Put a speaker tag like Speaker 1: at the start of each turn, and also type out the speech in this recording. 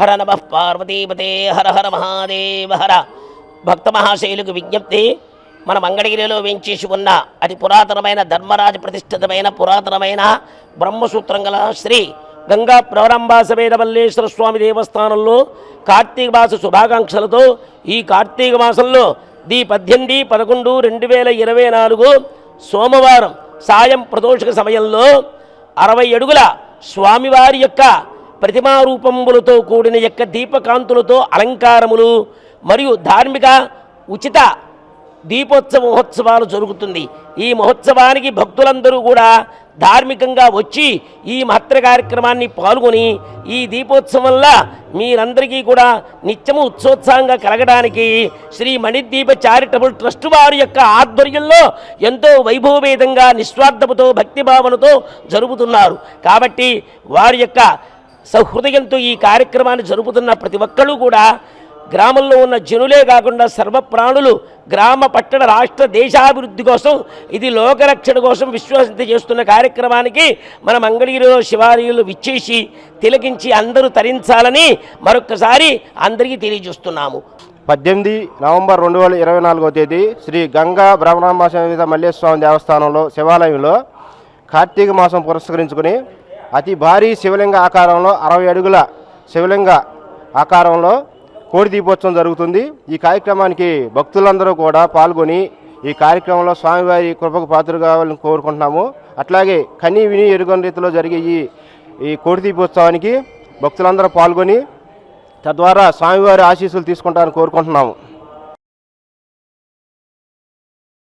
Speaker 1: హర నమ పార్వతీపతే హర హర మహాదేవ హర. భక్త మహాశైలుకు విజ్ఞప్తి మన మంగళగిరిలో వెంచేసి ఉన్న అతి పురాతనమైన ధర్మరాజ ప్రతిష్ఠితమైన పురాతనమైన బ్రహ్మసూత్రం గల శ్రీ గంగా ప్రవరంబాసమైన మల్లేశ్వర స్వామి దేవస్థానంలో కార్తీక మాస శుభాకాంక్షలతో ఈ కార్తీక మాసంలో ది పద్దెనిమిది పదకొండు రెండు వేల ఇరవై నాలుగు సోమవారం సాయం ప్రదోషక సమయంలో అరవై అడుగుల స్వామివారి యొక్క ప్రతిమారూపములతో కూడిన యొక్క దీపకాంతులతో అలంకారములు మరియు ధార్మిక ఉచిత దీపోత్సవ మహోత్సవాలు జరుగుతుంది. ఈ మహోత్సవానికి భక్తులందరూ కూడా ధార్మికంగా వచ్చి ఈ మహత్తర కార్యక్రమాన్ని పాల్గొని ఈ దీపోత్సవంలో మీరందరికీ కూడా నిత్యము ఉత్సోత్సాహంగా కలగడానికి శ్రీ మణిదీప చారిటబుల్ ట్రస్ట్ వారి యొక్క ఆధ్వర్యంలో ఎంతో వైభవభేదంగా నిస్వార్థముతో భక్తిభావనతో జరుపుతున్నారు కాబట్టి వారి యొక్క సహృదయంతో ఈ కార్యక్రమాన్ని జరుపుతున్న ప్రతి ఒక్కరూ కూడా గ్రామంలో ఉన్న జనులే కాకుండా సర్వప్రాణులు గ్రామ పట్టణ రాష్ట్ర దేశాభివృద్ధి కోసం ఇది లోకరక్షణ కోసం విశ్వాసంత చేస్తున్న కార్యక్రమానికి మన మంగళగిరిలో శివాలయంలో విచ్చేసి తిలకించి అందరూ తరించాలని మరొక్కసారి అందరికీ తెలియజేస్తున్నాము.
Speaker 2: పద్దెనిమిది నవంబర్ రెండు వేల ఇరవై నాలుగో తేదీ శ్రీ గంగా బ్రహ్మరాంబ సమేత మల్లేశ్వర దేవస్థానంలో శివాలయంలో కార్తీక మాసం పురస్కరించుకుని అతి భారీ శివలింగ ఆకారంలో అరవై అడుగుల శివలింగ ఆకారంలో కోడి దీపోత్సవం జరుగుతుంది. ఈ కార్యక్రమానికి భక్తులందరూ కూడా పాల్గొని ఈ కార్యక్రమంలో స్వామివారి కృపకు పాత్ర కావాలని కోరుకుంటున్నాము. అట్లాగే కని విని ఎరుగని రీతిలో జరిగే ఈ ఈ కోడి దీపోత్సవానికి భక్తులందరూ పాల్గొని తద్వారా స్వామివారి ఆశీస్సులు తీసుకుంటారని కోరుకుంటున్నాము.